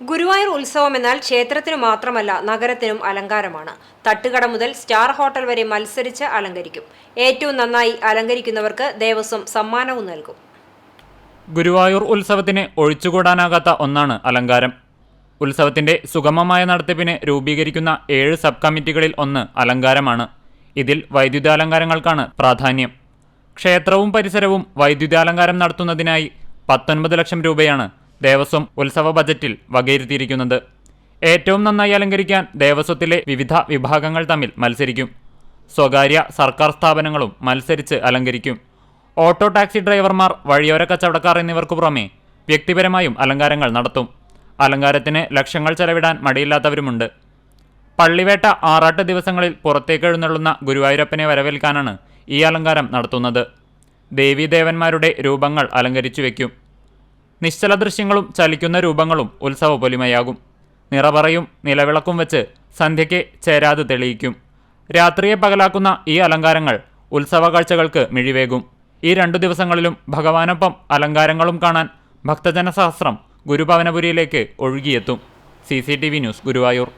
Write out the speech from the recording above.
ഗുരുവായൂർ ഉത്സവം എന്നാൽ ക്ഷേത്രത്തിനു മാത്രമല്ല നഗരത്തിനും അലങ്കാരമാണ്. തട്ടുകട മുതൽ സ്റ്റാർ ഹോട്ടൽ വരെ മത്സരിച്ച് അലങ്കരിക്കും. ഏറ്റവും നന്നായി അലങ്കരിക്കുന്നവർക്ക് ദേവസ്വം സമ്മാനവും നൽകും. ഗുരുവായൂർ ഉത്സവത്തിന് ഒഴിച്ചുകൂടാനാകാത്ത ഒന്നാണ് അലങ്കാരം. ഉത്സവത്തിന്റെ സുഗമമായ നടത്തിപ്പിന് രൂപീകരിക്കുന്ന ഏഴ് സബ് കമ്മിറ്റികളിൽ ഒന്ന് അലങ്കാരമാണ്. ഇതിൽ വൈദ്യുതാലങ്കാരങ്ങൾക്കാണ് പ്രാധാന്യം. ക്ഷേത്രവും പരിസരവും വൈദ്യുതാലങ്കാരം നടത്തുന്നതിനായി പത്തൊൻപത് ലക്ഷം രൂപയാണ് ദേവസ്വം ഉത്സവ ബജറ്റിൽ വകയിരുത്തിയിരിക്കുന്നത്. ഏറ്റവും നന്നായി അലങ്കരിക്കാൻ ദേവസ്വത്തിലെ വിവിധ വിഭാഗങ്ങൾ തമ്മിൽ മത്സരിക്കും. സ്വകാര്യ സർക്കാർ സ്ഥാപനങ്ങളും മത്സരിച്ച് അലങ്കരിക്കും. ഓട്ടോ ടാക്സി ഡ്രൈവർമാർ വഴിയോര കച്ചവടക്കാർ എന്നിവർക്കു പുറമെ വ്യക്തിപരമായും അലങ്കാരങ്ങൾ നടത്തും. അലങ്കാരത്തിന് ലക്ഷങ്ങൾ ചെലവിടാൻ മടിയില്ലാത്തവരുമുണ്ട്. പള്ളിവേട്ട ആറാട്ട് ദിവസങ്ങളിൽ പുറത്തേക്ക് എഴുന്നള്ളുന്ന ഗുരുവായൂരപ്പനെ വരവേൽക്കാനാണ് ഈ അലങ്കാരം നടത്തുന്നത്. ദേവീദേവന്മാരുടെ രൂപങ്ങൾ അലങ്കരിച്ചു വയ്ക്കും നിശ്ചല ദൃശ്യങ്ങളും ചലിക്കുന്ന രൂപങ്ങളും ഉത്സവ പൊലിമയാകും നിറപറയും നിലവിളക്കും വെച്ച് സന്ധ്യയ്ക്ക് ചേരാതെ തെളിയിക്കും. രാത്രിയെ പകലാക്കുന്ന ഈ അലങ്കാരങ്ങൾ ഉത്സവ കാഴ്ചകൾക്ക് മിഴിവേകും. ഈ രണ്ടു ദിവസങ്ങളിലും ഭഗവാനൊപ്പം അലങ്കാരങ്ങളും കാണാൻ ഭക്തജനസഹസ്രം ഗുരുഭവനപുരിയിലേക്ക് ഒഴുകിയെത്തും. C news Guruvayur.